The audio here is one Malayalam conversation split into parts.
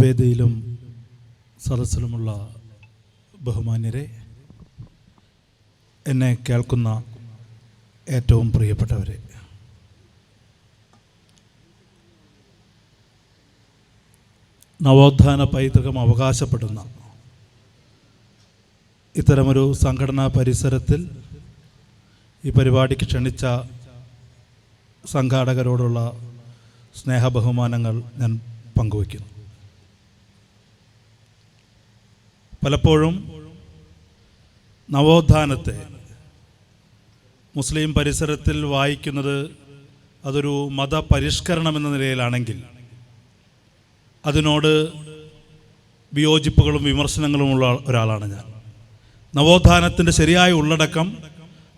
വേദിയിലും സദസ്സിലുമുള്ള ബഹുമാന്യരെ എന്നെ കേൾക്കുന്ന ഏറ്റവും പ്രിയപ്പെട്ടവരെ. നവോത്ഥാന പൈതൃകം അവകാശപ്പെടുന്ന ഇത്തരമൊരു സംഘടനാ പരിസരത്തിൽ ഈ പരിപാടിക്ക് ക്ഷണിച്ച സംഘാടകരോടുള്ള സ്നേഹബഹുമാനങ്ങൾ ഞാൻ പങ്കുവയ്ക്കുന്നു. പലപ്പോഴും നവോത്ഥാനത്തെ മുസ്ലിം പരിസരത്തിൽ വായിക്കുന്നത് അതൊരു മതപരിഷ്കരണം എന്ന നിലയിലാണെങ്കിൽ അതിനോട് വിയോജിപ്പുകളും വിമർശനങ്ങളുമുള്ള ഒരാളാണ് ഞാൻ. നവോത്ഥാനത്തിന്റെ ശരിയായ ഉള്ളടക്കം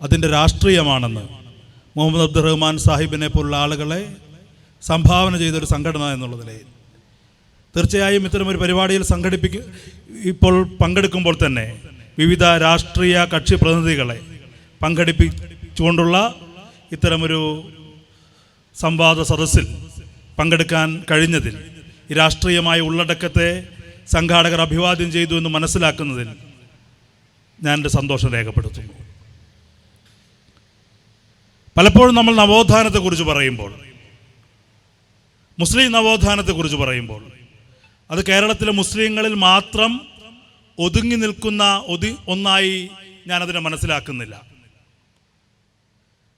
അതിന്റെ രാഷ്ട്രീയമാണെന്ന് മുഹമ്മദ് അബ്ദുറഹ്മാൻ സാഹിബിനെ പോലുള്ള ആളുകളെ സംഭാവന ചെയ്തൊരു സംഘടന എന്നുള്ള നിലയിൽ തീർച്ചയായും ഇത്തരമൊരു പരിപാടിയിൽ സംഘടിപ്പിക്കും ഇപ്പോൾ പങ്കെടുക്കുമ്പോൾ തന്നെ വിവിധ രാഷ്ട്രീയ കക്ഷി പ്രതിനിധികളെ പങ്കെടുപ്പിച്ചുകൊണ്ടുള്ള ഇത്തരമൊരു സംവാദ സദസ്സിൽ പങ്കെടുക്കാൻ കഴിഞ്ഞതിൽ രാഷ്ട്രീയമായ ഉള്ളടക്കത്തെ സംഘാടകർ അഭിവാദ്യം ചെയ്തു എന്ന് മനസ്സിലാക്കുന്നതിൽ ഞാൻ എന്റെ സന്തോഷം രേഖപ്പെടുത്തുന്നു. പലപ്പോഴും നമ്മൾ നവോത്ഥാനത്തെക്കുറിച്ച് പറയുമ്പോൾ മുസ്ലിം നവോത്ഥാനത്തെക്കുറിച്ച് പറയുമ്പോൾ അത് കേരളത്തിലെ മുസ്ലിങ്ങളിൽ മാത്രം ഒതുങ്ങി നിൽക്കുന്ന ഒതി ഒന്നായി ഞാനതിനെ മനസ്സിലാക്കുന്നില്ല.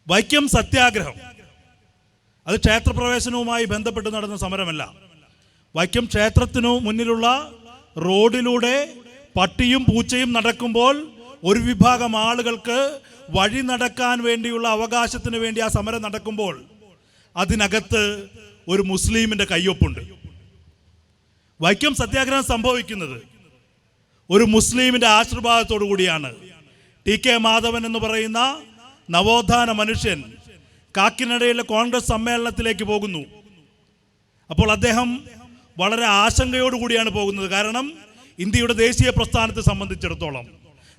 വൈക്കം സത്യാഗ്രഹം. അത് ക്ഷേത്രപ്രവേശനവുമായി ബന്ധപ്പെട്ട് നടന്ന സമരമല്ല. വൈക്കം ക്ഷേത്രത്തിനു മുന്നിലുള്ള റോഡിലൂടെ പട്ടിയും പൂച്ചയും നടക്കുമ്പോൾ ഒരു വിഭാഗം ആളുകൾക്ക് വഴി നടക്കാൻ വേണ്ടിയുള്ള അവകാശത്തിന് വേണ്ടി ആ സമരം നടക്കുമ്പോൾ അതിനകത്ത് ഒരു മുസ്ലിമിന്റെ കയ്യൊപ്പുണ്ട്. വൈക്കം സത്യാഗ്രഹം സംഭവിക്കുന്നത് ഒരു മുസ്ലിമിന്റെ ആശീർവാദത്തോടു കൂടിയാണ്. ടി കെ മാധവൻ എന്ന് പറയുന്ന നവോത്ഥാന മനുഷ്യൻ കാക്കിനടയിലെ കോൺഗ്രസ് സമ്മേളനത്തിലേക്ക് പോകുന്നു. അപ്പോൾ അദ്ദേഹം വളരെ ആശങ്കയോടുകൂടിയാണ് പോകുന്നത്. കാരണം ഇന്ത്യയുടെ ദേശീയ പ്രസ്ഥാനത്തെ സംബന്ധിച്ചിടത്തോളം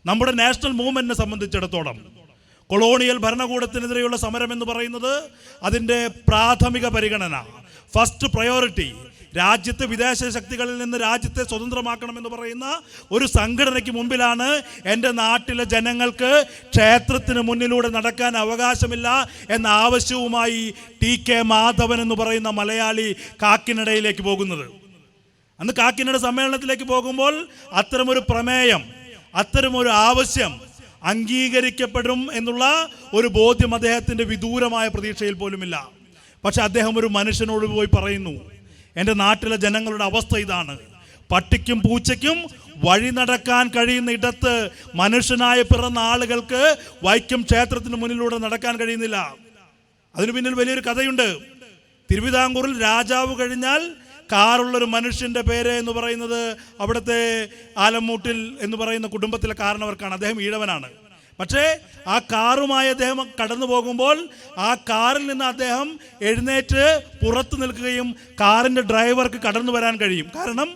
നമ്മുടെ നാഷണൽ മൂവ്മെന്റിനെ സംബന്ധിച്ചിടത്തോളം കൊളോണിയൽ ഭരണകൂടത്തിനെതിരെയുള്ള സമരം എന്ന് പറയുന്നത് അതിന്റെ പ്രാഥമിക പരിഗണന ഫസ്റ്റ് പ്രയോറിറ്റി രാജ്യത്തെ വിദേശ ശക്തികളിൽ നിന്ന് രാജ്യത്തെ സ്വതന്ത്രമാക്കണമെന്ന് പറയുന്ന ഒരു സംഘടനയ്ക്ക് മുമ്പിലാണ് എന്റെ നാട്ടിലെ ജനങ്ങൾക്ക് ക്ഷേത്രത്തിന് മുന്നിലൂടെ നടക്കാൻ അവകാശമില്ല എന്ന ആവശ്യവുമായി ടി കെ മാധവൻ എന്ന് പറയുന്ന മലയാളി കാക്കിനടയിലേക്ക് പോകുന്നത്. അന്ന് കാക്കിനട സമ്മേളനത്തിലേക്ക് പോകുമ്പോൾ അത്തരമൊരു പ്രമേയം അത്തരമൊരു ആവശ്യം അംഗീകരിക്കപ്പെടും എന്നുള്ള ഒരു ബോധ്യം അദ്ദേഹത്തിന്റെ വിദൂരമായ പ്രതീക്ഷയിൽ പോലുമില്ല. പക്ഷെ അദ്ദേഹം ഒരു മനുഷ്യനോട് പോയി പറയുന്നു എന്റെ നാട്ടിലെ ജനങ്ങളുടെ അവസ്ഥ ഇതാണ്. പട്ടിക്കും പൂച്ചയ്ക്കും വഴി നടക്കാൻ കഴിയുന്ന ഇടത്ത് മനുഷ്യനായ പിറന്ന ആളുകൾക്ക് വൈക്കം ക്ഷേത്രത്തിന് മുന്നിലൂടെ നടക്കാൻ കഴിയുന്നില്ല. അതിനു പിന്നിൽ വലിയൊരു കഥയുണ്ട്. തിരുവിതാംകൂറിൽ രാജാവ് കഴിഞ്ഞാൽ കാറുള്ളൊരു മനുഷ്യന്റെ പേര് എന്ന് പറയുന്നത് അവിടുത്തെ ആലമ്മൂട്ടിൽ എന്ന് പറയുന്ന കുടുംബത്തിലെ കാരണവർക്കാണ്. അദ്ദേഹം ഈഴവനാണ്. പക്ഷേ ആ കാറുമായി അദ്ദേഹം കടന്നു പോകുമ്പോൾ ആ കാറിൽ നിന്ന് അദ്ദേഹം എഴുന്നേറ്റ് പുറത്തു നിൽക്കുകയും കാറിന്റെ ഡ്രൈവർക്ക് കടന്നു വരാൻ കഴിയും. കാരണം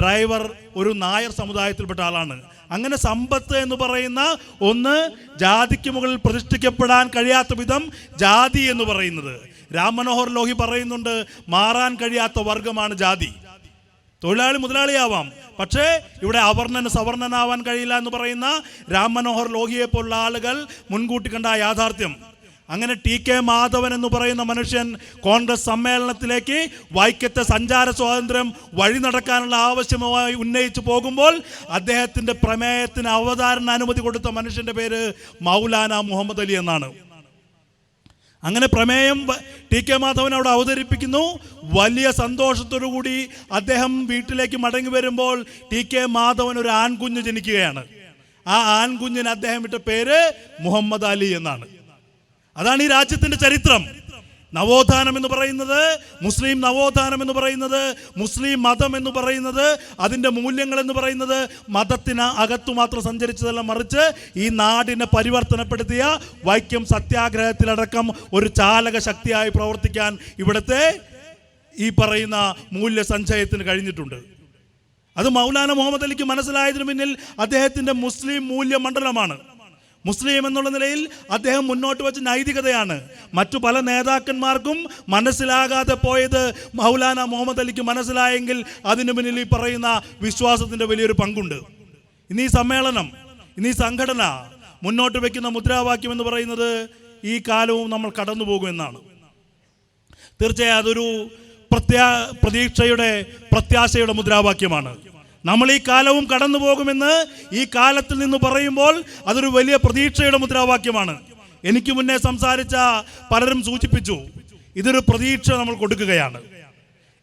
ഡ്രൈവർ ഒരു നായർ സമുദായത്തിൽപ്പെട്ട ആളാണ്. അങ്ങനെ സമ്പത്ത് എന്ന് പറയുന്ന ഒന്ന് ജാതിക്ക് മുകളിൽ പ്രതിഷ്ഠിക്കപ്പെടാൻ കഴിയാത്ത വിധം ജാതി എന്ന് പറയുന്നത്. രാം മനോഹർ ലോഹി പറയുന്നുണ്ട് മാറാൻ കഴിയാത്ത വർഗമാണ് ജാതി. തൊഴിലാളി മുതലാളിയാവാം. പക്ഷേ ഇവിടെ അവർണന് സവർണനാവാൻ കഴിയില്ല എന്ന് പറയുന്ന രാം മനോഹർ ലോഹിയെ പോലുള്ള ആളുകൾ മുൻകൂട്ടി കണ്ട യാഥാർത്ഥ്യം. അങ്ങനെ ടി കെ മാധവൻ എന്ന് പറയുന്ന മനുഷ്യൻ കോൺഗ്രസ് സമ്മേളനത്തിലേക്ക് വൈക്കത്തെ സഞ്ചാര സ്വാതന്ത്ര്യം വഴി നടക്കാനുള്ള ആവശ്യമായി ഉന്നയിച്ചു പോകുമ്പോൾ അദ്ദേഹത്തിന്റെ പ്രമേയത്തിന് അവതാരണ അനുമതി കൊടുത്ത മനുഷ്യന്റെ പേര് മൗലാന മുഹമ്മദ് അലി എന്നാണ്. അങ്ങനെ പ്രമേയം ടി കെ മാധവൻ അവിടെ അവതരിപ്പിക്കുന്നു. വലിയ കൂടി അദ്ദേഹം വീട്ടിലേക്ക് മടങ്ങി വരുമ്പോൾ ടി കെ മാധവൻ ഒരു ആൺകുഞ്ഞ് ജനിക്കുകയാണ്. ആ ആൺകുഞ്ഞിന് അദ്ദേഹം ഇട്ട പേര് മുഹമ്മദ് അലി എന്നാണ്. അതാണ് ഈ രാജ്യത്തിന്റെ ചരിത്രം. നവോത്ഥാനം എന്ന് പറയുന്നത് മുസ്ലിം നവോത്ഥാനം എന്ന് പറയുന്നത് മുസ്ലിം മതം എന്ന് പറയുന്നത് അതിന്റെ മൂല്യങ്ങൾ എന്ന് പറയുന്നത് മതത്തിന് അകത്തു മാത്രം സഞ്ചരിച്ചതല്ല മറിച്ച് ഈ നാടിനെ പരിവർത്തനപ്പെടുത്തിയ വൈക്കം സത്യാഗ്രഹത്തിലടക്കം ഒരു ചാലക ശക്തിയായി പ്രവർത്തിക്കാൻ ഇവിടുത്തെ ഈ പറയുന്ന മൂല്യസഞ്ചയത്തിന് കഴിഞ്ഞിട്ടുണ്ട്. അത് മൗലാന മുഹമ്മദ് അലിക്ക് മനസ്സിലായതിനു പിന്നിൽ അദ്ദേഹത്തിന്റെ മുസ്ലിം മൂല്യമണ്ഡലമാണ്. മുസ്ലിം എന്നുള്ള നിലയിൽ അദ്ദേഹം മുന്നോട്ട് വെച്ച നൈതികതയാണ്. മറ്റു പല നേതാക്കന്മാർക്കും മനസ്സിലാകാതെ പോയത് മൗലാന മുഹമ്മദ് അലിക്ക് മനസ്സിലായെങ്കിൽ അതിനു മുന്നിൽ ഈ പറയുന്ന വിശ്വാസത്തിന്റെ വലിയൊരു പങ്കുണ്ട്. ഇനി ഈ സമ്മേളനം ഇനി ഈ സംഘടന മുന്നോട്ട് വയ്ക്കുന്ന മുദ്രാവാക്യം എന്ന് പറയുന്നത് ഈ കാലവും നമ്മൾ കടന്നു പോകുമെന്നാണ്. തീർച്ചയായും അതൊരു പ്രത്യാ പ്രതീക്ഷയുടെ പ്രത്യാശയുടെ മുദ്രാവാക്യമാണ്. നമ്മൾ ഈ കാലവും കടന്നു പോകുമെന്ന് ഈ കാലത്തിൽ നിന്ന് പറയുമ്പോൾ അതൊരു വലിയ പ്രതീക്ഷയുടെ മുദ്രാവാക്യമാണ്. എനിക്ക് മുന്നേ സംസാരിച്ച പലരും സൂചിപ്പിച്ചു ഇതൊരു പ്രതീക്ഷ നമ്മൾ കൊടുക്കുകയാണ്.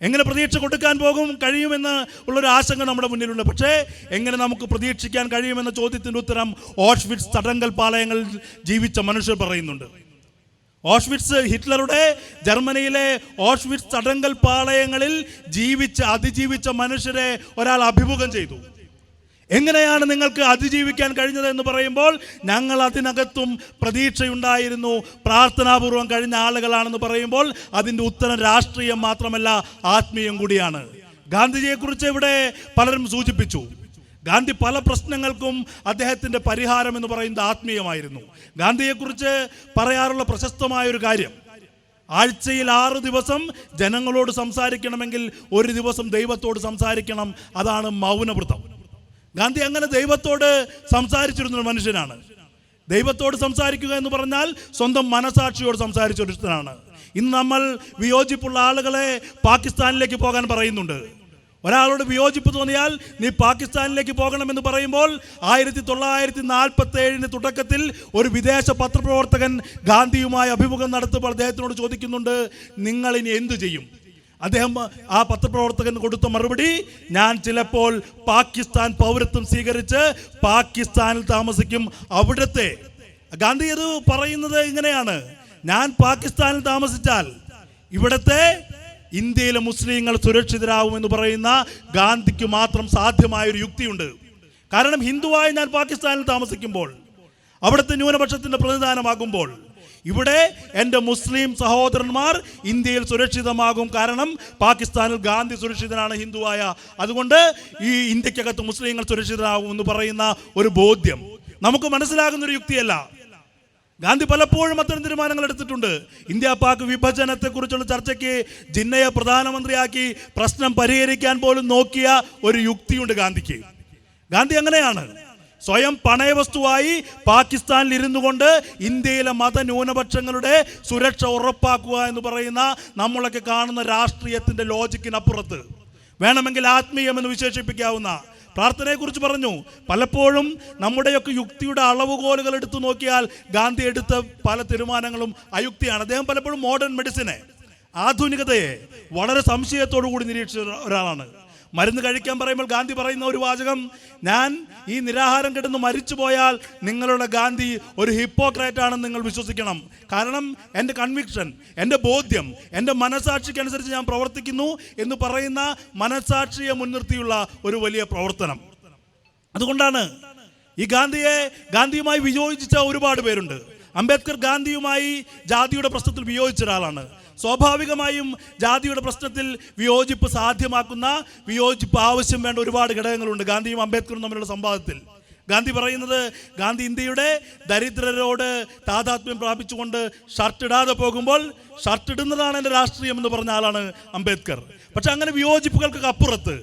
എങ്ങനെ പ്രതീക്ഷ കൊടുക്കാൻ പോകും കഴിയുമെന്ന് ഉള്ളൊരു ആശങ്ക നമ്മുടെ മുന്നിലുണ്ട്. പക്ഷേ എങ്ങനെ നമുക്ക് പ്രതീക്ഷിക്കാൻ കഴിയുമെന്ന ചോദ്യത്തിന്റെ ഉത്തരം ഓഷ്വിറ്റ്സ് തടങ്കൽ പാളയങ്ങളിൽ ജീവിച്ച മനുഷ്യർ പറയുന്നുണ്ട്. ഓഷ്വിറ്റ്സ് ഹിറ്റ്ലറുടെ ജർമ്മനിയിലെ ഓഷ്വിറ്റ്സ് തടങ്കൽ പാളയങ്ങളിൽ ജീവിച്ച അതിജീവിച്ച മനുഷ്യരെ ഒരാൾ അഭിമുഖം ചെയ്തു. എങ്ങനെയാണ് നിങ്ങൾക്ക് അതിജീവിക്കാൻ കഴിഞ്ഞത് എന്ന് പറയുമ്പോൾ ഞങ്ങൾ അതിനകത്തും പ്രതീക്ഷയുണ്ടായിരുന്നു പ്രാർത്ഥനാപൂർവം കഴിഞ്ഞ ആളുകളാണെന്ന് പറയുമ്പോൾ അതിന്റെ ഉത്തരം രാഷ്ട്രീയം മാത്രമല്ല ആത്മീയം കൂടിയാണ്. ഗാന്ധിജിയെക്കുറിച്ച് ഇവിടെ പലരും സൂചിപ്പിച്ചു. ഗാന്ധി പല പ്രശ്നങ്ങൾക്കും അദ്ദേഹത്തിന്റെ പരിഹാരം എന്ന് പറയുന്നത് ആത്മീയമായിരുന്നു. ഗാന്ധിയെക്കുറിച്ച് പറയാറുള്ള പ്രശസ്തമായ ഒരു കാര്യം ആഴ്ചയിൽ ആറ് ദിവസം ജനങ്ങളോട് സംസാരിക്കണമെങ്കിൽ ഒരു ദിവസം ദൈവത്തോട് സംസാരിക്കണം അതാണ് മൗനവ്രതം. ഗാന്ധി അങ്ങനെ ദൈവത്തോട് സംസാരിച്ചിരുന്ന മനുഷ്യനാണ്. ദൈവത്തോട് സംസാരിക്കുക എന്ന് പറഞ്ഞാൽ സ്വന്തം മനസാക്ഷിയോട് സംസാരിച്ച ഇന്ന് നമ്മൾ വിയോജിപ്പുള്ള ആളുകളെ പാകിസ്ഥാനിലേക്ക് പോകാൻ പറയുന്നുണ്ട്. ഒരാളോട് വിയോജിപ്പ് തോന്നിയാൽ നീ പാകിസ്ഥാനിലേക്ക് പോകണമെന്ന് പറയുമ്പോൾ ആയിരത്തി തൊള്ളായിരത്തി നാൽപ്പത്തി ഏഴിന് തുടക്കത്തിൽ ഒരു വിദേശ പത്രപ്രവർത്തകൻ ഗാന്ധിയുമായി അഭിമുഖം നടത്തുമ്പോൾ അദ്ദേഹത്തിനോട് ചോദിക്കുന്നുണ്ട് നിങ്ങൾ ഇനി എന്തു ചെയ്യും? അദ്ദേഹം ആ പത്രപ്രവർത്തകൻ കൊടുത്ത മറുപടി ഞാൻ ചിലപ്പോൾ പാകിസ്ഥാൻ പൗരത്വം സ്വീകരിച്ച് പാകിസ്ഥാനിൽ താമസിക്കും അവിടുത്തെ. ഗാന്ധി അത് പറയുന്നത് ഇങ്ങനെയാണ് ഞാൻ പാകിസ്ഥാനിൽ താമസിച്ചാൽ ഇവിടുത്തെ ഇന്ത്യയിലെ മുസ്ലിങ്ങൾ സുരക്ഷിതരാകും എന്ന് പറയുന്ന ഗാന്ധിക്ക് മാത്രം സാധ്യമായ ഒരു യുക്തിയുണ്ട്. കാരണം ഹിന്ദുവായി ഞാൻ പാകിസ്ഥാനിൽ താമസിക്കുമ്പോൾ അവിടുത്തെ ന്യൂനപക്ഷത്തിന്റെ പ്രതിദാനമാകുമ്പോൾ ഇവിടെ എന്റെ മുസ്ലിം സഹോദരന്മാർ ഇന്ത്യയിൽ സുരക്ഷിതമാകും കാരണം പാകിസ്ഥാനിൽ ഗാന്ധി സുരക്ഷിതനാണ് ഹിന്ദുവായ. അതുകൊണ്ട് ഈ ഇന്ത്യക്കകത്ത് മുസ്ലിങ്ങൾ സുരക്ഷിതരാകും എന്ന് പറയുന്ന ഒരു ബോധ്യം. നമുക്ക് മനസ്സിലാകുന്ന ഒരു യുക്തിയല്ല. ഗാന്ധി പലപ്പോഴും അത്തരം തീരുമാനങ്ങൾ എടുത്തിട്ടുണ്ട്. ഇന്ത്യ പാക് വിഭജനത്തെക്കുറിച്ചുള്ള ചർച്ചയ്ക്ക് ജിന്നയെ പ്രധാനമന്ത്രിയാക്കി പ്രശ്നം പരിഹരിക്കാൻ പോലും നോക്കിയ ഒരു യുക്തിയുണ്ട് ഗാന്ധിക്ക്. ഗാന്ധി അങ്ങനെയാണ്. സ്വയം പണയവസ്തുവായി പാകിസ്ഥാനിൽ ഇരുന്നു കൊണ്ട് ഇന്ത്യയിലെ മതന്യൂനപക്ഷങ്ങളുടെ സുരക്ഷ ഉറപ്പാക്കുക എന്ന് പറയുന്ന നമ്മളൊക്കെ കാണുന്ന രാഷ്ട്രീയത്തിന്റെ ലോജിക്കിനപ്പുറത്ത് വേണമെങ്കിൽ ആത്മീയമെന്ന് വിശേഷിപ്പിക്കാവുന്ന പ്രാർത്ഥനയെക്കുറിച്ച് പറഞ്ഞു. പലപ്പോഴും നമ്മുടെയൊക്കെ യുക്തിയുടെ അളവുകോലുകൾ എടുത്തു നോക്കിയാൽ ഗാന്ധി എടുത്ത പല തീരുമാനങ്ങളും അയുക്തിയാണ്. അദ്ദേഹം പലപ്പോഴും മോഡേൺ മെഡിസിനെ ആധുനികതയെ വളരെ സംശയത്തോടു കൂടി നിരീക്ഷിച്ച ഒരാളാണ്. മരുന്ന് കഴിക്കാൻ പറയുമ്പോൾ ഗാന്ധി പറയുന്ന ഒരു വാചകം ഞാൻ ഈ നിരാഹാരം കിടന്ന് മരിച്ചു പോയാൽ നിങ്ങളുടെ ഗാന്ധി ഒരു ഹിപ്പോക്രേറ്റ് ആണെന്ന് നിങ്ങൾ വിശ്വസിക്കണം. കാരണം എന്റെ കൺവിക്ഷൻ എന്റെ ബോധ്യം എന്റെ മനസാക്ഷിക്കനുസരിച്ച് ഞാൻ പ്രവർത്തിക്കുന്നു എന്ന് പറയുന്ന മനസാക്ഷിയെ മുൻനിർത്തിയുള്ള ഒരു വലിയ പ്രവർത്തനം. അതുകൊണ്ടാണ് ഈ ഗാന്ധിയെ ഗാന്ധിയുമായി വിയോജിച്ച ഒരുപാട് പേരുണ്ട്. അംബേദ്കർ ഗാന്ധിയുമായി ജാതിയുടെ പ്രശ്നത്തിൽ വിയോജിച്ച ഒരാളാണ്. സ്വാഭാവികമായും ജാതിയുടെ പ്രശ്നത്തിൽ വിയോജിപ്പ് സാധ്യമാക്കുന്ന വിയോജിപ്പ് ആവശ്യം വേണ്ട ഒരുപാട് ഘടകങ്ങളുണ്ട്. ഗാന്ധിയും അംബേദ്കറും തമ്മിലുള്ള സംവാദത്തിൽ. ഗാന്ധി പറയുന്നത് ഗാന്ധി ഇന്ത്യയുടെ ദരിദ്രരോട് താതാത്മ്യം പ്രാപിച്ചുകൊണ്ട് ഷർട്ട് ഇടാതെ പോകുമ്പോൾ ഷർട്ട് ഇടുന്നതാണ് എന്റെ രാഷ്ട്രീയം എന്ന് പറഞ്ഞ ആളാണ് അംബേദ്കർ. പക്ഷെ അങ്ങനെ വിയോജിപ്പുകൾക്ക് അപ്പുറത്ത്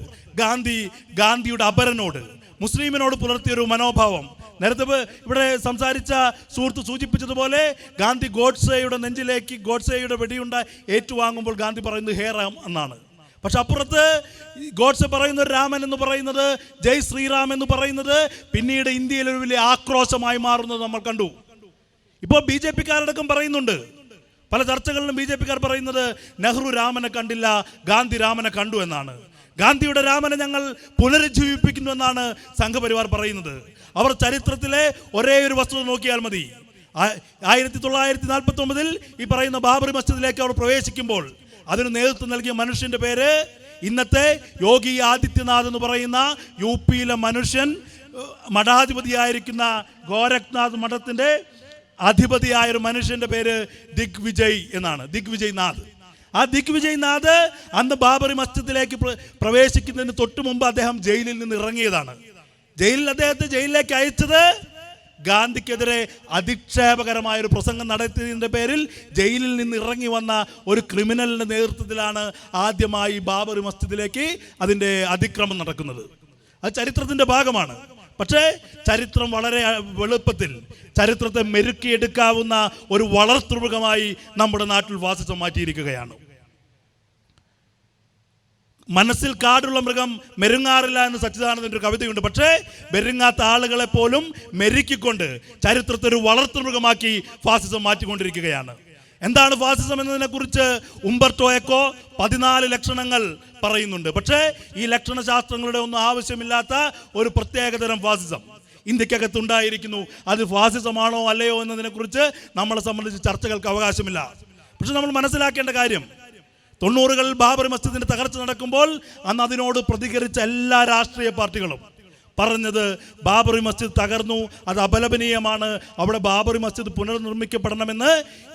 ഗാന്ധി ഗാന്ധിയുടെ അപരനോട് മുസ്ലിമിനോട് പുലർത്തിയൊരു മനോഭാവം നേരത്തെ ഇവിടെ സംസാരിച്ച സുഹൃത്ത് സൂചിപ്പിച്ചതുപോലെ ഗാന്ധി ഗോഡ്സേയുടെ നെഞ്ചിലേക്ക് ഗോഡ്സേയുടെ വെടിയുണ്ട ഏറ്റുവാങ്ങുമ്പോൾ ഗാന്ധി പറയുന്നത് ഹേ റാം എന്നാണ്. പക്ഷെ അപ്പുറത്ത് ഗോഡ്സ് പറയുന്ന രാമൻ എന്ന് പറയുന്നത് ജയ് ശ്രീറാം എന്ന് പറയുന്നത് പിന്നീട് ഇന്ത്യയിൽ ഒരു വലിയ ആക്രോശമായി മാറുന്നത് നമ്മൾ കണ്ടു. ഇപ്പോൾ ബി ജെ പിക്കാരടക്കം പറയുന്നുണ്ട്. പല ചർച്ചകളിലും ബി ജെ പിക്കാർ പറയുന്നത് നെഹ്റു രാമനെ കണ്ടില്ല ഗാന്ധി രാമനെ കണ്ടു എന്നാണ്. ഗാന്ധിയുടെ രാമനെ ഞങ്ങൾ പുനരുജ്ജീവിപ്പിക്കുന്നു എന്നാണ് സംഘപരിവാർ പറയുന്നത്. അവർ ചരിത്രത്തിലെ ഒരേ ഒരു വസ്തുത നോക്കിയാൽ മതി. ആയിരത്തി തൊള്ളായിരത്തി നാൽപ്പത്തി ഒമ്പതിൽ ഈ പറയുന്ന ബാബറി മസ്ജിദിലേക്ക് അവർ പ്രവേശിക്കുമ്പോൾ അതിന് നേതൃത്വം നൽകിയ മനുഷ്യന്റെ പേര് ഇന്നത്തെ യോഗി ആദിത്യനാഥ് എന്ന് പറയുന്ന യു പിയിലെ മനുഷ്യൻ മഠാധിപതിയായിരിക്കുന്ന ഗോരഖ്നാഥ് മഠത്തിന്റെ അധിപതിയായ ഒരു മനുഷ്യന്റെ പേര് ദിഗ്വിജയ് എന്നാണ്. ദിഗ്വിജയ് നാഥ്. ആ ദിഗ്വിജയ്നാഥ് വിജയ് അന്ന് ബാബറി മസ്ജിദിലേക്ക് പ്രവേശിക്കുന്നതിന് തൊട്ട് മുമ്പ് അദ്ദേഹം ജയിലിൽ നിന്ന് ഇറങ്ങിയതാണ്. ജയിലിൽ അദ്ദേഹത്തെ ജയിലിലേക്ക് അയച്ചത് ഗാന്ധിക്കെതിരെ അധിക്ഷേപകരമായ ഒരു പ്രസംഗം നടത്തിയതിന്റെ പേരിൽ ജയിലിൽ നിന്ന് ഇറങ്ങി വന്ന ഒരു ക്രിമിനലിന്റെ നേതൃത്വത്തിലാണ് ആദ്യമായി ബാബറി മസ്ജിദിലേക്ക് അതിന്റെ അതിക്രമം നടക്കുന്നത്. അത് ചരിത്രത്തിന്റെ ഭാഗമാണ്. പക്ഷേ ചരിത്രം വളരെ എളുപ്പത്തിൽ ചരിത്രത്തെ മെരുക്കിയെടുക്കാവുന്ന ഒരു വളർത്തുമൃഗമായി നമ്മുടെ നാട്ടിൽ വാസിച്ച മാറ്റിയിരിക്കുകയാണ്. മനസ്സിൽ കാടുള്ള മൃഗം മെരുങ്ങാറില്ല എന്ന് സച്ചിദാനന്ദന്റെ ഒരു കവിതയുണ്ട്. പക്ഷേ മെരുങ്ങാത്ത ആളുകളെ പോലും മെരുക്കിക്കൊണ്ട് ചരിത്രത്തെ ഒരു വളർത്തുമൃഗമാക്കി ഫാസിസം മാറ്റിക്കൊണ്ടിരിക്കുകയാണ്. എന്താണ് ഫാസിസം എന്നതിനെ കുറിച്ച് ഉംബർട്ടോ എക്കോ പതിനാല് ലക്ഷണങ്ങൾ പറയുന്നുണ്ട്. പക്ഷേ ഈ ലക്ഷണശാസ്ത്രങ്ങളുടെ ഒന്നും ആവശ്യമില്ലാത്ത ഒരു പ്രത്യേകതരം ഫാസിസം ഇന്ത്യക്കകത്ത് ഉണ്ടായിരിക്കുന്നു അത് ഫാസിസമാണോ അല്ലയോ എന്നതിനെക്കുറിച്ച് നമ്മളെ സംബന്ധിച്ച് ചർച്ചകൾക്ക് അവകാശമില്ല. പക്ഷെ നമ്മൾ മനസ്സിലാക്കേണ്ട കാര്യം തൊണ്ണൂറുകളിൽ ബാബറി മസ്ജിദിന്റെ തകർച്ച നടക്കുമ്പോൾ അന്ന് അതിനോട് പ്രതികരിച്ച എല്ലാ രാഷ്ട്രീയ പാർട്ടികളും പറഞ്ഞത് ബാബറി മസ്ജിദ് തകർന്നു അത് അപലപനീയമാണ്. അവിടെ ബാബറി മസ്ജിദ് പുനർനിർമ്മിക്കപ്പെടണമെന്ന്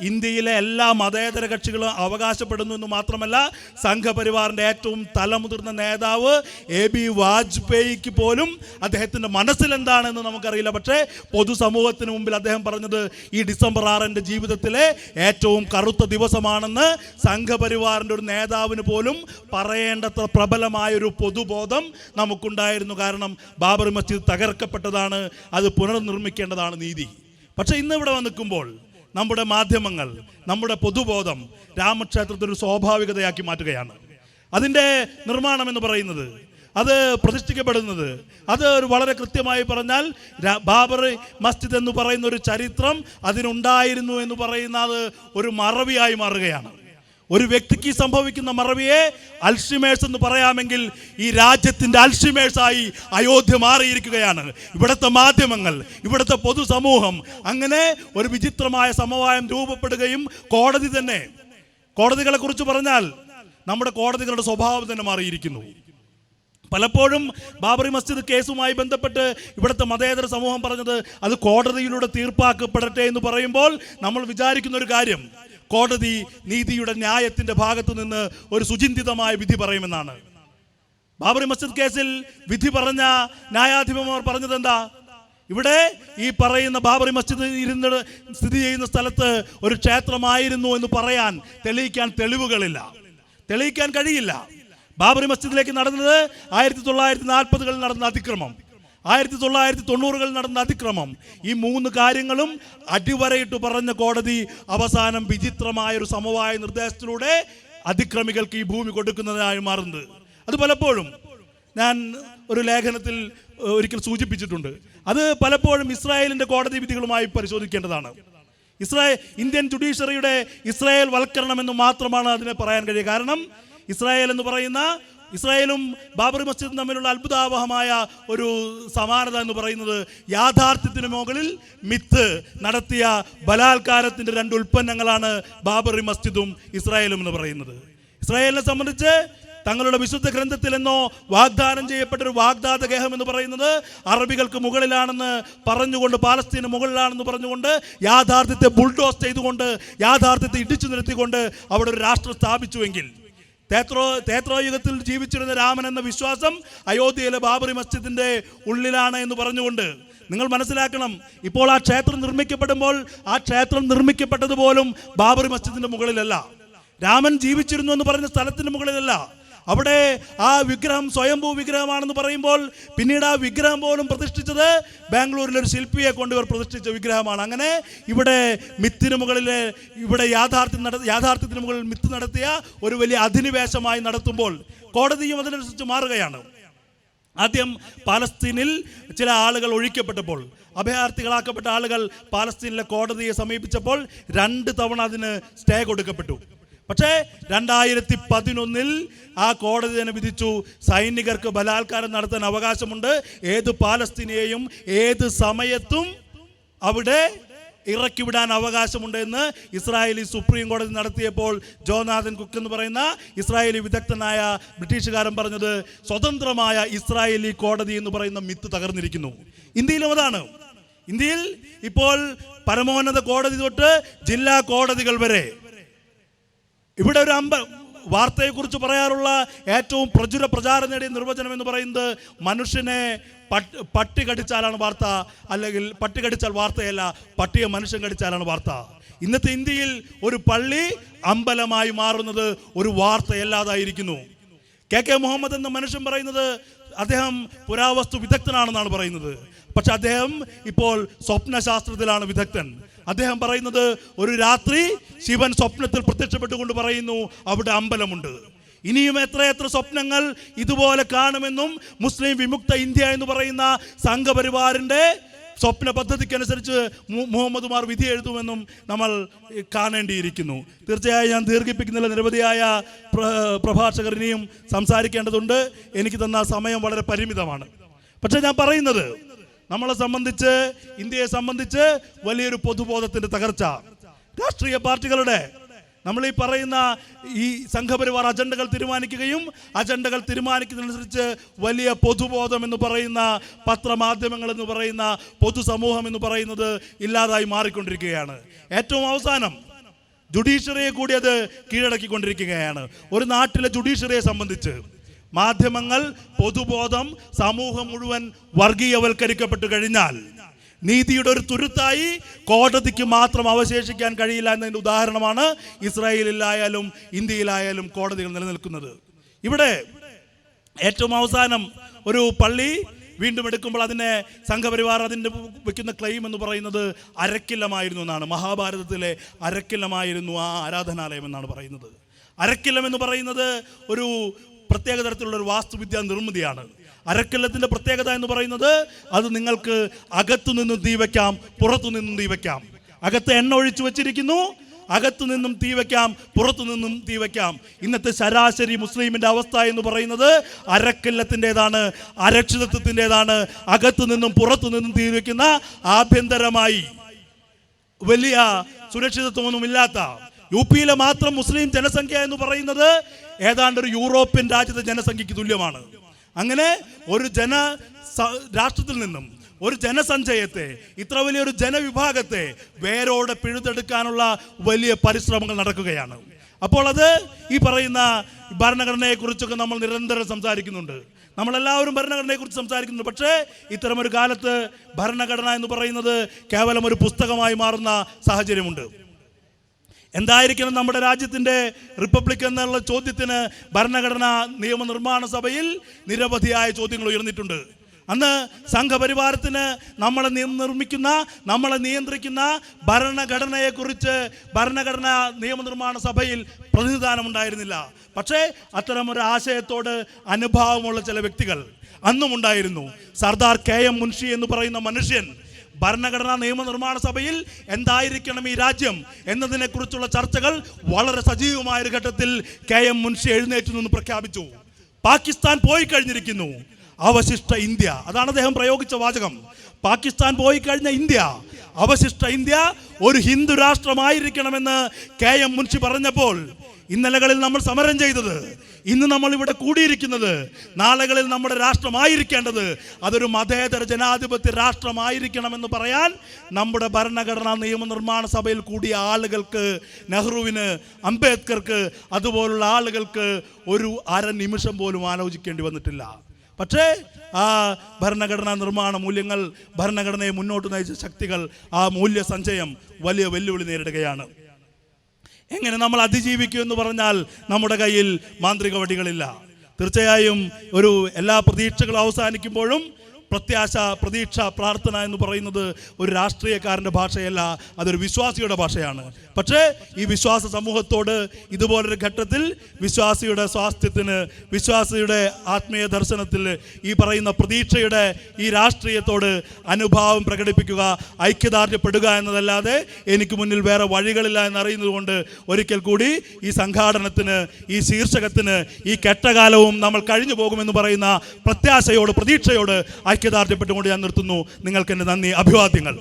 ഇന്ത്യയിലെ എല്ലാ മതേതര കക്ഷികളും അവകാശപ്പെടുന്നു എന്ന് മാത്രമല്ല സംഘപരിവാറിന്റെ ഏറ്റവും തലമുതിർന്ന നേതാവ് എ ബി വാജ്പേയിക്ക് പോലും അദ്ദേഹത്തിന്റെ മനസ്സിലെന്താണെന്ന് നമുക്കറിയില്ല. പക്ഷേ പൊതുസമൂഹത്തിന് മുമ്പിൽ അദ്ദേഹം പറഞ്ഞത് ഈ ഡിസംബർ ആറ് എന്റെ ജീവിതത്തിലെ ഏറ്റവും കറുത്ത ദിവസമാണെന്ന് സംഘപരിവാറിന്റെ ഒരു നേതാവിന് പോലും പറയേണ്ടത്ര പ്രബലമായ ഒരു പൊതുബോധം നമുക്കുണ്ടായിരുന്നു. കാരണം ബാബറി മസ്ജിദ് തകർക്കപ്പെട്ടതാണ് അത് പുനർനിർമ്മിക്കേണ്ടതാണ് നീതി. പക്ഷേ ഇന്ന് ഇവിടെ നിൽക്കുമ്പോൾ നമ്മുടെ മാധ്യമങ്ങൾ നമ്മുടെ പൊതുബോധം രാമക്ഷേത്രത്തെ ഒരു സ്വാഭാവികതയാക്കി മാറ്റുകയാണ്. അതിന്റെ നിർമ്മാണം എന്ന് പറയുന്നത് അത് പ്രതിഷ്ഠിക്കപ്പെടുന്നത് അത് ഒരു വളരെ കൃത്യമായി പറഞ്ഞാൽ ബാബർ മസ്ജിദ് എന്ന് പറയുന്ന ഒരു ചരിത്രം അതിനുണ്ടായിരുന്നു എന്ന് പറയുന്നത് ഒരു മറവിയായി മാറുകയാണ്. ഒരു വ്യക്തിക്ക് സംഭവിക്കുന്ന മറവിയെ അൽഷിമേഴ്സ് എന്ന് പറയാമെങ്കിൽ ഈ രാജ്യത്തിന്റെ അൽഷിമേഴ്സായി അയോധ്യ മാറിയിരിക്കുകയാണ്. ഇവിടുത്തെ മാധ്യമങ്ങൾ ഇവിടുത്തെ പൊതുസമൂഹം അങ്ങനെ ഒരു വിചിത്രമായ സമവായം രൂപപ്പെടുകയും കോടതി തന്നെ കോടതികളെ കുറിച്ച് പറഞ്ഞാൽ നമ്മുടെ കോടതികളുടെ സ്വഭാവം തന്നെ മാറിയിരിക്കുന്നു. പലപ്പോഴും ബാബറി മസ്ജിദ് കേസുമായി ബന്ധപ്പെട്ട് ഇവിടുത്തെ മതേതര സമൂഹം പറഞ്ഞത് അത് കോടതിയിലൂടെ തീർപ്പാക്കപ്പെടട്ടെ എന്ന് പറയുമ്പോൾ നമ്മൾ വിചാരിക്കുന്ന ഒരു കാര്യം കോടതി നീതിയുടെ ന്യായത്തിന്റെ ഭാഗത്തു നിന്ന് ഒരു സുചിന്തിതമായ വിധി പറയുമെന്നാണ്. ബാബറി മസ്ജിദ് കേസിൽ വിധി പറഞ്ഞ ന്യായാധിപന്മാർ പറഞ്ഞത് എന്താ? ഇവിടെ ഈ പറയുന്ന ബാബറി മസ്ജിദ് ഇരുന്ന് സ്ഥിതി ചെയ്യുന്ന സ്ഥലത്ത് ഒരു ക്ഷേത്രമായിരുന്നു എന്ന് പറയാൻ തെളിയിക്കാൻ തെളിവുകളില്ല. തെളിയിക്കാൻ കഴിയില്ല. ബാബറി മസ്ജിദിലേക്ക് നടന്നത് ആയിരത്തി തൊള്ളായിരത്തി നാൽപ്പതുകളിൽ നടന്ന അതിക്രമം. ആയിരത്തി തൊള്ളായിരത്തി തൊണ്ണൂറുകളിൽ നടന്ന അതിക്രമം ഈ മൂന്ന് കാര്യങ്ങളും അടിവരയിട്ട് പറഞ്ഞ കോടതി അവസാനം വിചിത്രമായ ഒരു സമവായ നിർദ്ദേശത്തിലൂടെ അതിക്രമികൾക്ക് ഈ ഭൂമി കൊടുക്കുന്നതിനായി മാറുന്നത്. അത് പലപ്പോഴും ഞാൻ ഒരു ലേഖനത്തിൽ ഒരിക്കൽ സൂചിപ്പിച്ചിട്ടുണ്ട്. അത് പലപ്പോഴും ഇസ്രായേലിന്റെ കോടതി വിധികളുമായി പരിശോധിക്കേണ്ടതാണ്. ഇസ്രായേൽ ഇന്ത്യൻ ജുഡീഷ്യറിയുടെ ഇസ്രായേൽ വൽക്കരണം എന്ന് മാത്രമാണ് അതിനെ പറയാൻ കഴിയുക. കാരണം ഇസ്രായേൽ എന്ന് പറയുന്ന ഇസ്രായേലും ബാബറി മസ്ജിദും തമ്മിലുള്ള അത്ഭുതാവഹമായ ഒരു സമാനത എന്ന് പറയുന്നത് യാഥാർത്ഥ്യത്തിന് മുകളിൽ മിത്ത് നടത്തിയ ബലാത്കാരത്തിന്റെ രണ്ട് ഉൽപ്പന്നങ്ങളാണ് ബാബറി മസ്ജിദും ഇസ്രായേലും എന്ന് പറയുന്നത്. ഇസ്രായേലിനെ സംബന്ധിച്ച് തങ്ങളുടെ വിശുദ്ധ ഗ്രന്ഥത്തിൽ എന്നോ വാഗ്ദാനം ചെയ്യപ്പെട്ട ഒരു വാഗ്ദാത ഗേഹം എന്ന് പറയുന്നത് അറബികൾക്ക് മുകളിലാണെന്ന് പറഞ്ഞുകൊണ്ട് പാലസ്തീന് മുകളിലാണെന്ന് പറഞ്ഞുകൊണ്ട് യാഥാർത്ഥ്യത്തെ ബുൾഡോസ് ചെയ്തുകൊണ്ട് യാഥാർത്ഥ്യത്തെ ഇടിച്ചു നിർത്തിക്കൊണ്ട് അവിടെ ഒരു രാഷ്ട്രം സ്ഥാപിച്ചുവെങ്കിൽ തേത്രോ തേത്രോ യുഗത്തിൽ ജീവിച്ചിരുന്ന രാമൻ എന്ന വിശ്വാസം അയോധ്യയിലെ ബാബറി മസ്ജിദിന്റെ ഉള്ളിലാണ് എന്ന് പറഞ്ഞുകൊണ്ട് നിങ്ങൾ മനസ്സിലാക്കണം ഇപ്പോൾ ആ ക്ഷേത്രം നിർമ്മിക്കപ്പെടുമ്പോൾ ആ ക്ഷേത്രം നിർമ്മിക്കപ്പെട്ടതുപോലും ബാബറി മസ്ജിദിന്റെ മുകളിലല്ല. രാമൻ ജീവിച്ചിരുന്നു എന്ന് പറഞ്ഞ സ്ഥലത്തിന്റെ മുകളിലല്ല. അവിടെ ആ വിഗ്രഹം സ്വയംഭൂ വിഗ്രഹമാണെന്ന് പറയുമ്പോൾ പിന്നീട് ആ വിഗ്രഹം പോലും പ്രതിഷ്ഠിച്ചത് ബാംഗ്ലൂരിലെ ഒരു ശില്പിയെ കൊണ്ട് ഇവർ പ്രതിഷ്ഠിച്ച വിഗ്രഹമാണ്. അങ്ങനെ ഇവിടെ മിത്തിന് മുകളിലെ ഇവിടെ യാഥാർത്ഥ്യം നട യാഥാർത്ഥ്യത്തിന് മുകളിൽ മിത്ത് നടത്തിയ ഒരു വലിയ അധിനിവേശമായി നടത്തുമ്പോൾ കോടതിയും അതിനനുസരിച്ച് മാറുകയാണ്. ആദ്യം പാലസ്തീനിൽ ചില ആളുകൾ ഒഴിക്കപ്പെട്ടപ്പോൾ അഭയാർത്ഥികളാക്കപ്പെട്ട ആളുകൾ പാലസ്തീനിലെ കോടതിയെ സമീപിച്ചപ്പോൾ രണ്ട് തവണ അതിന് സ്റ്റേ കൊടുക്കപ്പെട്ടു. പക്ഷേ രണ്ടായിരത്തി പതിനൊന്നിൽ ആ കോടതി തന്നെ വിധിച്ചു. സൈനികർക്ക് ബലാത്കാരം നടത്താൻ അവകാശമുണ്ട്. ഏത് പാലസ്തീനെയും ഏത് സമയത്തും അവിടെ ഇറക്കി വിടാൻ അവകാശമുണ്ട് എന്ന് ഇസ്രായേലി സുപ്രീം കോടതി നടത്തിയപ്പോൾ ജോനാഥൻ കുക്ക് എന്ന് പറയുന്ന ഇസ്രായേലി വിദഗ്ധനായ ബ്രിട്ടീഷുകാരൻ പറഞ്ഞത് സ്വതന്ത്രമായ ഇസ്രായേലി കോടതി എന്ന് പറയുന്ന മിത്ത് തകർന്നിരിക്കുന്നു. ഇന്ത്യയിലും അതാണ്. ഇന്ത്യയിൽ ഇപ്പോൾ പരമോന്നത കോടതി തൊട്ട് ജില്ലാ കോടതികൾ വരെ ഇവിടെ ഒരു അമ്പ വാർത്തയെക്കുറിച്ച് പറയാറുള്ള ഏറ്റവും പ്രചുര പ്രചാരം നേടിയ നിർവചനം എന്ന് പറയുന്നത് മനുഷ്യനെ പട്ട് കടിച്ചാലാണ് വാർത്ത അല്ലെങ്കിൽ പട്ടി കടിച്ചാൽ വാർത്തയല്ല പട്ടിയെ മനുഷ്യൻ കടിച്ചാലാണ് വാർത്ത. ഇന്നത്തെ ഇന്ത്യയിൽ ഒരു പള്ളി അമ്പലമായി മാറുന്നത് ഒരു വാർത്തയല്ലാതായിരിക്കുന്നു. കെ കെ മുഹമ്മദ് എന്ന മനുഷ്യൻ പറയുന്നത് അദ്ദേഹം പുരാവസ്തു വിദഗ്ധനാണെന്നാണ് പറയുന്നത്. പക്ഷെ അദ്ദേഹം ഇപ്പോൾ സ്വപ്നശാസ്ത്രത്തിലാണ് വിദഗ്ധൻ. അദ്ദേഹം പറയുന്നത് ഒരു രാത്രി ശിവൻ സ്വപ്നത്തിൽ പ്രത്യക്ഷപ്പെട്ടുകൊണ്ട് പറയുന്നു അവിടെ അമ്പലമുണ്ട്. ഇനിയും എത്രയെത്ര സ്വപ്നങ്ങൾ ഇതുപോലെ കാണുമെന്നും മുസ്ലിം വിമുക്ത ഇന്ത്യ എന്ന് പറയുന്ന സംഘപരിവാറിന്റെ സ്വപ്ന പദ്ധതിക്കനുസരിച്ച് മുഹമ്മദ് മാർ വിധി എഴുതുമെന്നും നമ്മൾ കാണേണ്ടിയിരിക്കുന്നു. തീർച്ചയായും ഞാൻ ദീർഘിപ്പിക്കുന്നില്ല. നിരവധിയായ പ്ര- പ്രഭാഷകർ ഇനിയും സംസാരിക്കേണ്ടതുണ്ട്. എനിക്ക് തന്ന സമയം വളരെ പരിമിതമാണ്. പക്ഷേ ഞാൻ പറയുന്നത് നമ്മളെ സംബന്ധിച്ച് ഇന്ത്യയെ സംബന്ധിച്ച് വലിയൊരു പൊതുബോധത്തിന്റെ തകർച്ച. രാഷ്ട്രീയ പാർട്ടികളുടെ നമ്മൾ ഈ പറയുന്ന ഈ സംഘപരിവാർ അജണ്ടകൾ തീരുമാനിക്കുകയും അജണ്ടകൾ തീരുമാനിക്കുന്നതനുസരിച്ച് വലിയ പൊതുബോധം എന്ന് പറയുന്ന പത്രമാധ്യമങ്ങൾ എന്ന് പറയുന്ന പൊതുസമൂഹം എന്ന് പറയുന്നത് ഇല്ലാതായി മാറിക്കൊണ്ടിരിക്കുകയാണ്. ഏറ്റവും അവസാനം ജുഡീഷ്യറിയെ കൂടി അത് കീഴടക്കിക്കൊണ്ടിരിക്കുകയാണ്. ഒരു നാട്ടിലെ ജുഡീഷ്യറിയെ സംബന്ധിച്ച് മാധ്യമങ്ങൾ പൊതുബോധം സമൂഹം മുഴുവൻ വർഗീയവൽക്കരിക്കപ്പെട്ടു കഴിഞ്ഞാൽ നീതിയുടെ ഒരു തുരുത്തായി കോടതിക്ക് മാത്രം അവശേഷിക്കാൻ കഴിയില്ല എന്നതിന്റെ ഉദാഹരണമാണ് ഇസ്രായേലിലായാലും ഇന്ത്യയിലായാലും കോടതികൾ നിലനിൽക്കുന്നത്. ഇവിടെ ഏറ്റവും അവസാനം ഒരു പള്ളി വീണ്ടും എടുക്കുമ്പോൾ അതിനെ സംഘപരിവാർ അതിന്റെ വെക്കുന്ന ക്ലെയിം എന്ന് പറയുന്നത് അരക്കില്ലമായിരുന്നു എന്നാണ്. മഹാഭാരതത്തിലെ അരക്കില്ലമായിരുന്നു ആ ആരാധനാലയം എന്നാണ് പറയുന്നത്. അരക്കില്ലം എന്ന് പറയുന്നത് ഒരു പ്രത്യേക തരത്തിലുള്ള ഒരു വാസ്തുവിദ്യ നിർമ്മിതിയാണ്. അരക്കല്ലത്തിന്റെ പ്രത്യേകത എന്ന് പറയുന്നത് അത് നിങ്ങൾക്ക് അകത്തു നിന്നും തീ വയ്ക്കാം പുറത്തു നിന്നും തീ വയ്ക്കാം. അകത്ത് എണ്ണ ഒഴിച്ചു വെച്ചിരിക്കുന്നു അകത്തു നിന്നും തീ വയ്ക്കാം പുറത്തു നിന്നും തീ വയ്ക്കാം. ഇന്നത്തെ ശരാശരി മുസ്ലിമിന്റെ അവസ്ഥ എന്ന് പറയുന്നത് അരക്കല്ലത്തിന്റെതാണ് അരക്ഷിതത്വത്തിന്റെതാണ്. അകത്തു നിന്നും പുറത്തു നിന്നും തീ വയ്ക്കുന്ന ആഭ്യന്തരമായി വലിയ സുരക്ഷിതത്വമൊന്നുമില്ലാത്ത യു പിയിലെ മാത്രം മുസ്ലിം ജനസംഖ്യ എന്ന് പറയുന്നത് ഏതാണ്ട് ഒരു യൂറോപ്യൻ രാജ്യത്തെ ജനസംഖ്യയ്ക്ക് തുല്യമാണ്. അങ്ങനെ ഒരു ജന രാഷ്ട്രത്തിൽ നിന്നും ഒരു ജനസഞ്ചയത്തെ ഇത്ര വലിയൊരു ജനവിഭാഗത്തെ വേരോടെ പിഴുതെടുക്കാനുള്ള വലിയ പരിശ്രമങ്ങൾ നടക്കുകയാണ്. അപ്പോൾ അത് ഈ പറയുന്ന ഭരണഘടനയെക്കുറിച്ചൊക്കെ നമ്മൾ നിരന്തരം സംസാരിക്കുന്നുണ്ട്. നമ്മളെല്ലാവരും ഭരണഘടനയെക്കുറിച്ച് സംസാരിക്കുന്നു പക്ഷേ ഇത്തരമൊരു കാലത്ത് ഭരണഘടന എന്ന് പറയുന്നത് കേവലം ഒരു പുസ്തകമായി മാറുന്ന സാഹചര്യമുണ്ട്. എന്തായിരിക്കണം നമ്മുടെ രാജ്യത്തിന്റെ റിപ്പബ്ലിക് എന്നുള്ള ചോദ്യത്തിന് ഭരണഘടനാ നിയമനിർമ്മാണ സഭയിൽ നിരവധിയായ ചോദ്യങ്ങൾ ഉയർന്നിട്ടുണ്ട്. അന്ന് സംഘപരിവാരത്തിന് നമ്മളെ നിർമ്മിക്കുന്ന നമ്മളെ നിയന്ത്രിക്കുന്ന ഭരണഘടനയെക്കുറിച്ച് ഭരണഘടനാ നിയമനിർമ്മാണ സഭയിൽ പ്രതിനിധാനം ഉണ്ടായിരുന്നില്ല പക്ഷേ അത്തരം ഒരു ആശയത്തോട് അനുഭാവമുള്ള ചില വ്യക്തികൾ അന്നും ഉണ്ടായിരുന്നു സർദാർ കെ എം മുൻഷി എന്ന് പറയുന്ന മനുഷ്യൻ ഭരണഘടനാ നിയമനിർമ്മാണ സഭയിൽ എന്തായിരിക്കണം ഈ രാജ്യം എന്നതിനെക്കുറിച്ചുള്ള ചർച്ചകൾ വളരെ സജീവമായ ഒരു ഘട്ടത്തിൽ കെ എം മുൻഷി എഴുന്നേറ്റ് നിന്ന് പ്രഖ്യാപിച്ചു. പാകിസ്ഥാൻ പോയി കഴിഞ്ഞിരിക്കുന്നു. അവശിഷ്ട ഇന്ത്യ. അതാണ് അദ്ദേഹം പ്രയോഗിച്ച വാചകം. പാകിസ്ഥാൻ പോയി കഴിഞ്ഞ ഇന്ത്യ. അവശിഷ്ട ഇന്ത്യ ഒരു ഹിന്ദു രാഷ്ട്രമായിരിക്കണമെന്ന് കെ എം മുൻഷി പറഞ്ഞപ്പോൾ ഇന്നലകളിൽ നമ്മൾ സമരം ചെയ്തത്. ഇന്ന് നമ്മൾ ഇവിടെ കൂടിയിരിക്കുന്നത് നാളുകളിൽ നമ്മുടെ രാഷ്ട്രമായിരിക്കേണ്ടത്. അതൊരു മതേതര ജനാധിപത്യ രാഷ്ട്രമായിരിക്കണമെന്ന് പറയാൻ നമ്മുടെ ഭരണഘടനാ നിയമനിർമ്മാണ സഭയിൽ കൂടിയ ആളുകൾക്ക് നെഹ്റുവിന് അംബേദ്കർക്ക് അതുപോലുള്ള ആളുകൾക്ക് ഒരു അര നിമിഷം പോലും ആലോചിക്കേണ്ടി വന്നിട്ടില്ല. പക്ഷേ ആ ഭരണഘടനാ നിർമ്മാണ മൂല്യങ്ങൾ ഭരണഘടനയെ മുന്നോട്ട് നയിച്ച ശക്തികൾ ആ മൂല്യ സഞ്ചയം വലിയ വെല്ലുവിളി നേരിടുകയാണ്. എങ്ങനെ നമ്മൾ അതിജീവിക്കും എന്ന് പറഞ്ഞാൽ നമ്മുടെ കയ്യിൽ മാന്ത്രിക വടികളില്ല. തീർച്ചയായും ഒരു എല്ലാ പ്രതീക്ഷകളും അവസാനിക്കുമ്പോഴും പ്രത്യാശ പ്രതീക്ഷ പ്രാർത്ഥന എന്ന് പറയുന്നത് ഒരു രാഷ്ട്രീയക്കാരന്റെ ഭാഷയല്ല അതൊരു വിശ്വാസിയുടെ ഭാഷയാണ്. പക്ഷേ ഈ വിശ്വാസ സമൂഹത്തോട് ഇതുപോലൊരു ഘട്ടത്തിൽ വിശ്വാസിയുടെ സ്വാസ്ഥ്യത്തിന് വിശ്വാസിയുടെ ആത്മീയ ദർശനത്തിൽ ഈ പറയുന്ന പ്രതീക്ഷയുടെ ഈ രാഷ്ട്രീയത്തോട് അനുഭാവം പ്രകടിപ്പിക്കുക ഐക്യദാർഢ്യപ്പെടുക എന്നതല്ലാതെ എനിക്ക് മുന്നിൽ വേറെ വഴികളില്ല എന്നറിയുന്നത് കൊണ്ട് ഒരിക്കൽ കൂടി ഈ സംഘാടനത്തിന് ഈ ശീർഷകത്തിന് ഈ കെട്ടകാലവും നമ്മൾ കഴിഞ്ഞു പോകുമെന്ന് പറയുന്ന പ്രത്യാശയോട് പ്രതീക്ഷയോട് ഐക്യദാർഢ്യപ്പെട്ടുകൊണ്ട് ഞാൻ നിർത്തുന്നു. നിങ്ങൾക്ക് എന്റെ നന്ദി അഭിവാദ്യങ്ങൾ.